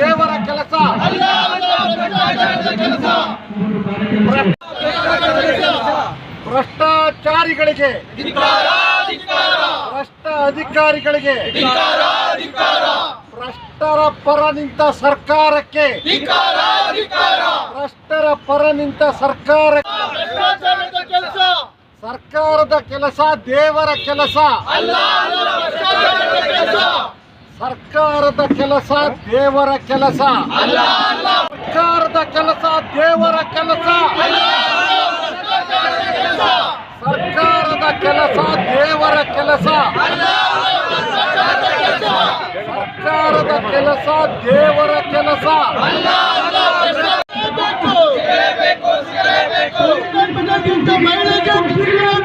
ದೇವರ ಕೆಲಸ. ಭ್ರಷ್ಟಾಚಾರಿಗಳಿಗೆ. ಭ್ರಷ್ಟ ಅಧಿಕಾರಿಗಳಿಗೆ ಭ್ರಷ್ಟರ ಪರ ನಿಂತ ಸರ್ಕಾರಕ್ಕೆ. ಭ್ರಷ್ಟರ ಪರ ನಿಂತ ಸರ್ಕಾರಕ್ಕೆ. ಸರ್ಕಾರದ ಕೆಲಸ ದೇವರ ಕೆಲಸ. ಸರ್ಕಾರದ ಕೆಲಸ ದೇವರ ಕೆಲಸ. ಸರ್ಕಾರದ ಕೆಲಸ ದೇವರ ಕೆಲಸ. ಸರ್ಕಾರದ ಕೆಲಸ ದೇವರ ಕೆಲಸ. ಸರ್ಕಾರದ ಕೆಲಸ ದೇವರ ಕೆಲಸ. ಮಹಿಳೆಗೆ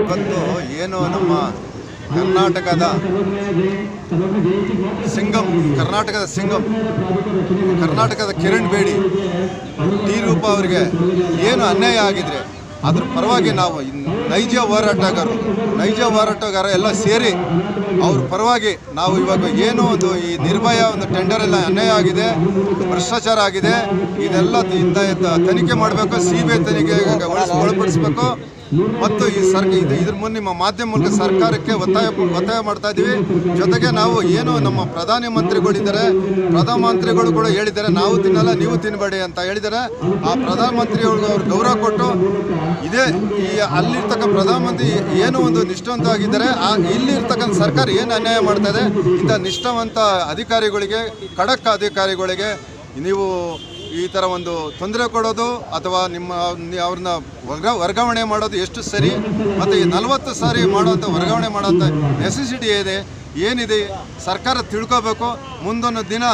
ಇವತ್ತು ಏನು ನಮ್ಮ ಕರ್ನಾಟಕದ ಸಿಂಗಂ ಕರ್ನಾಟಕದ ಸಿಂಗಂ, ಕರ್ನಾಟಕದ ಕಿರಣ್ ಬೇಡಿ, ಟಿ ರೂಪ ಅವರಿಗೆ ಏನು ಅನ್ಯಾಯ ಆಗಿದ್ರೆ ಅದ್ರ ಪರವಾಗಿ ನಾವು ನೈಜ ಹೋರಾಟಗಾರರು ನೈಜ ಹೋರಾಟಗಾರ ಎಲ್ಲ ಸೇರಿ ಅವ್ರ ಪರವಾಗಿ ನಾವು ಇವಾಗ ಏನು ಒಂದು ಈ ನಿರ್ಭಯ ಒಂದು ಟೆಂಡರ್ ಎಲ್ಲ ಅನ್ಯಾಯ ಆಗಿದೆ, ಭ್ರಷ್ಟಾಚಾರ ಆಗಿದೆ, ಇದೆಲ್ಲ ತನಿಖೆ ಮಾಡಬೇಕು ಸಿ ಬಿ ಐ ತನಿಖೆಗೆ ಒಳಪಡಿಸ್ಬೇಕು. ಮತ್ತು ಈ ಸರ್ ಇದು ಇದ್ರ ಮುಂದೆ ನಿಮ್ಮ ಮಾಧ್ಯಮ ಮೂಲಕ ಸರ್ಕಾರಕ್ಕೆ ಒತ್ತಾಯ ಒತ್ತಾಯ ಮಾಡ್ತಾ ಇದ್ದೀವಿ ಜೊತೆಗೆ ನಾವು ಏನು ನಮ್ಮ ಪ್ರಧಾನಿ ಮಂತ್ರಿಗಳಿದ್ದಾರೆ ಪ್ರಧಾನಮಂತ್ರಿಗಳು ಕೂಡ ಹೇಳಿದ್ದಾರೆ, ನಾವು ತಿನ್ನಲ್ಲ, ನೀವು ತಿನ್ನಬೇಡಿ ಅಂತ ಹೇಳಿದ್ದಾರೆ. ಆ ಪ್ರಧಾನ ಮಂತ್ರಿಗಳಿಗೆ ಅವ್ರು ಗೌರವ ಕೊಟ್ಟು ಇದೇ ಈ ಅಲ್ಲಿರ್ತಕ್ಕ ಪ್ರಧಾನಮಂತ್ರಿ ಏನು ಒಂದು ನಿಷ್ಠಾವಂತವಾಗಿದ್ದಾರೆ ಆ ಇಲ್ಲಿರ್ತಕ್ಕಂಥ ಸರ್ಕಾರ ಏನು ಅನ್ಯಾಯ ಮಾಡ್ತಾ ಇದೆ, ಇಂಥ ನಿಷ್ಠಾವಂತ ಅಧಿಕಾರಿಗಳಿಗೆ, ಖಡಕ್ ಅಧಿಕಾರಿಗಳಿಗೆ ನೀವು ಈ ಥರ ಒಂದು ತೊಂದರೆ ಕೊಡೋದು ಅಥವಾ ನಿಮ್ಮ ಅವ್ರನ್ನ ವರ್ಗ ವರ್ಗಾವಣೆ ಮಾಡೋದು ಎಷ್ಟು ಸರಿ ಮತ್ತು ಈ ನಲವತ್ತು ಸಾರಿ ಮಾಡೋಂಥ ವರ್ಗಾವಣೆ ಮಾಡೋಂಥ ನೆಸೆಸಿಟಿ ಇದೆ, ಏನಿದೆ, ಸರ್ಕಾರ ತಿಳ್ಕೋಬೇಕು. ಮುಂದೊಂದು ದಿನ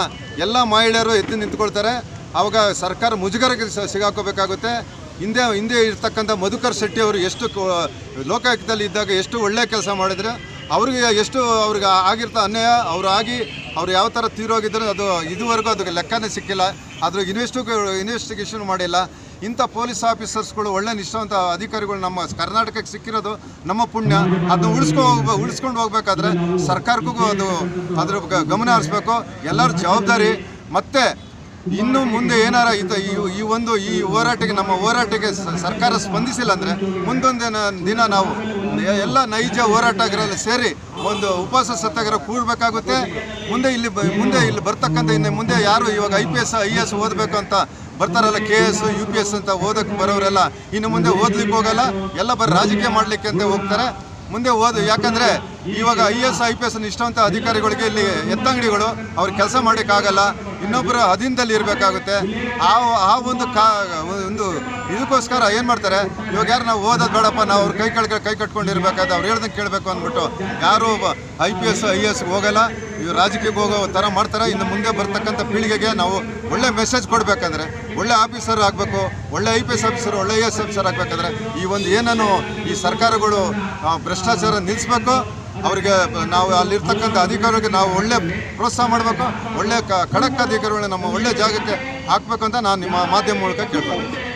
ಎಲ್ಲ ಮಹಿಳೆಯರು ಎತ್ತಿ ನಿಂತ್ಕೊಳ್ತಾರೆ. ಆವಾಗ ಸರ್ಕಾರ ಮುಜುಗರಕ್ಕೆ ಸಿಗಾಕೋಬೇಕಾಗುತ್ತೆ. ಹಿಂದೆ ಹಿಂದೆ ಇರ್ತಕ್ಕಂಥ ಮಧುಕರ್ ಶೆಟ್ಟಿ ಅವರು ಎಷ್ಟು ಲೋಕಾಯುಕ್ತದಲ್ಲಿ ಇದ್ದಾಗ ಎಷ್ಟು ಒಳ್ಳೆಯ ಕೆಲಸ ಮಾಡಿದ್ರೆ. ಅವ್ರಿಗೆ ಎಷ್ಟು ಅವ್ರಿಗೆ ಆಗಿರ್ತಾ ಅನ್ಯಾಯ ಅವ್ರು ಆಗಿ ಅವ್ರು ಯಾವ ಥರ ತೀರೋಗಿದ್ರು ಅದು ಇದುವರೆಗೂ ಅದಕ್ಕೆ ಲೆಕ್ಕನೇ ಸಿಕ್ಕಿಲ್ಲ. ಅದ್ರ ಇನ್ವೆಸ್ಟು ಇನ್ವೆಸ್ಟಿಗೇಷನ್ ಮಾಡಿಲ್ಲ. ಇಂಥ ಪೊಲೀಸ್ ಆಫೀಸರ್ಸ್ಗಳು ಒಳ್ಳೆ ನಿಷ್ಠಾವಂತ ಅಧಿಕಾರಿಗಳು ನಮ್ಮ ಕರ್ನಾಟಕಕ್ಕೆ ಸಿಕ್ಕಿರೋದು ನಮ್ಮ ಪುಣ್ಯ. ಅದನ್ನ ಉಳಿಸ್ಕೊ ಹೋಗ್ಬ ಉಳಿಸ್ಕೊಂಡು ಹೋಗ್ಬೇಕಾದ್ರೆ ಸರ್ಕಾರಕ್ಕೂ ಅದು ಅದ್ರ ಗಮನ ಹರಿಸ್ಬೇಕು. ಎಲ್ಲರ ಜವಾಬ್ದಾರಿ. ಮತ್ತೆ ಇನ್ನು ಮುಂದೆ ಏನಾರ ಈ ಈ ಒಂದು ಈ ಹೋರಾಟಕ್ಕೆ, ನಮ್ಮ ಹೋರಾಟಕ್ಕೆ ಸರ್ಕಾರ ಸ್ಪಂದಿಸಿಲ್ಲ ಅಂದರೆ ಮುಂದೊಂದು ದಿನ ನಾವು ಎಲ್ಲ ನೈಜ ಹೋರಾಟಗಾರರಲ್ಲಿ ಸೇರಿ ಒಂದು ಉಪವಾಸ ಸತ್ಯಾಗ್ರಹ ಕೂಡಬೇಕಾಗುತ್ತೆ. ಮುಂದೆ ಇಲ್ಲಿ ಮುಂದೆ ಇಲ್ಲಿ ಬರ್ತಕ್ಕಂಥ ಇನ್ನು ಮುಂದೆ ಯಾರು ಇವಾಗ I P S I S ಓದಬೇಕು ಅಂತ ಬರ್ತಾರಲ್ಲ K S U P S ಅಂತ ಓದಕ್ಕೆ ಬರೋರೆಲ್ಲ ಇನ್ನು ಮುಂದೆ ಓದ್ಲಿಕ್ಕೆ ಹೋಗಲ್ಲ. ಎಲ್ಲ ಬರೀ ರಾಜಕೀಯ ಮಾಡಲಿಕ್ಕೆ ಅಂತ ಹೋಗ್ತಾರೆ. ಮುಂದೆ ಓದು ಯಾಕಂದರೆ ಇವಾಗ I S I P S ಇಷ್ಟವಂತ ಅಧಿಕಾರಿಗಳಿಗೆ ಇಲ್ಲಿ ಎತ್ತಂಗಡಿಗಳು ಅವ್ರಿಗೆ ಕೆಲಸ ಮಾಡೋಕ್ಕಾಗಲ್ಲ. ಇನ್ನೊಬ್ಬರ ಅಧೀನದಲ್ಲಿ ಇರಬೇಕಾಗುತ್ತೆ. ಆ ಆ ಒಂದು ಕಾ, ಒಂದು ಇದಕ್ಕೋಸ್ಕರ ಏನು ಮಾಡ್ತಾರೆ? ಇವಾಗ ಯಾರು ನಾವು ಓದೋದು ಬೇಡಪ್ಪ, ನಾವು ಅವ್ರ ಕೈ ಕಳ್ಕೊಂಡು ಕೈ ಕಟ್ಕೊಂಡಿರ್ಬೇಕಾದ್ರೆ ಅವ್ರು ಹೇಳ್ದಂಗೆ ಕೇಳಬೇಕು ಅಂದ್ಬಿಟ್ಟು ಯಾರು I P S, I S ಹೋಗಲ್ಲ. ಇವ್ರು ರಾಜಕೀಯಕ್ಕೆ ಹೋಗೋ ಥರ ಮಾಡ್ತಾರೆ. ಇನ್ನು ಮುಂದೆ ಬರ್ತಕ್ಕಂಥ ಪೀಳಿಗೆಗೆ ನಾವು ಒಳ್ಳೆ ಮೆಸೇಜ್ ಕೊಡಬೇಕಂದ್ರೆ, ಒಳ್ಳೆ ಆಫೀಸರ್ ಆಗಬೇಕು, ಒಳ್ಳೆ ಐ ಪಿ ಎಸ್ ಆಫೀಸರ್ ಒಳ್ಳೆ ಐ ಎಸ್ ಆಫೀಸರ್ ಆಗಬೇಕಂದ್ರೆ ಈ ಒಂದು ಏನನ್ನು ಈ ಸರ್ಕಾರಗಳು ಭ್ರಷ್ಟಾಚಾರ ನಿಲ್ಲಿಸ್ಬೇಕು ಅವರಿಗೆ ನಾವು ಅಲ್ಲಿರ್ತಕ್ಕಂಥ ಅಧಿಕಾರಿಗಳಿಗೆ ನಾವು ಒಳ್ಳೆ ಪ್ರೋತ್ಸಾಹ ಮಾಡಬೇಕು, ಒಳ್ಳೆ ಖಡಕ್ ಅಧಿಕಾರಿಗಳನ್ನ ನಮ್ಮ ಒಳ್ಳೆ ಜಾಗಕ್ಕೆ ಹಾಕಬೇಕು ಅಂತ ನಾನು ನಿಮ್ಮ ಮಾಧ್ಯಮ ಮೂಲಕ ಕೇಳ್ತೀನಿ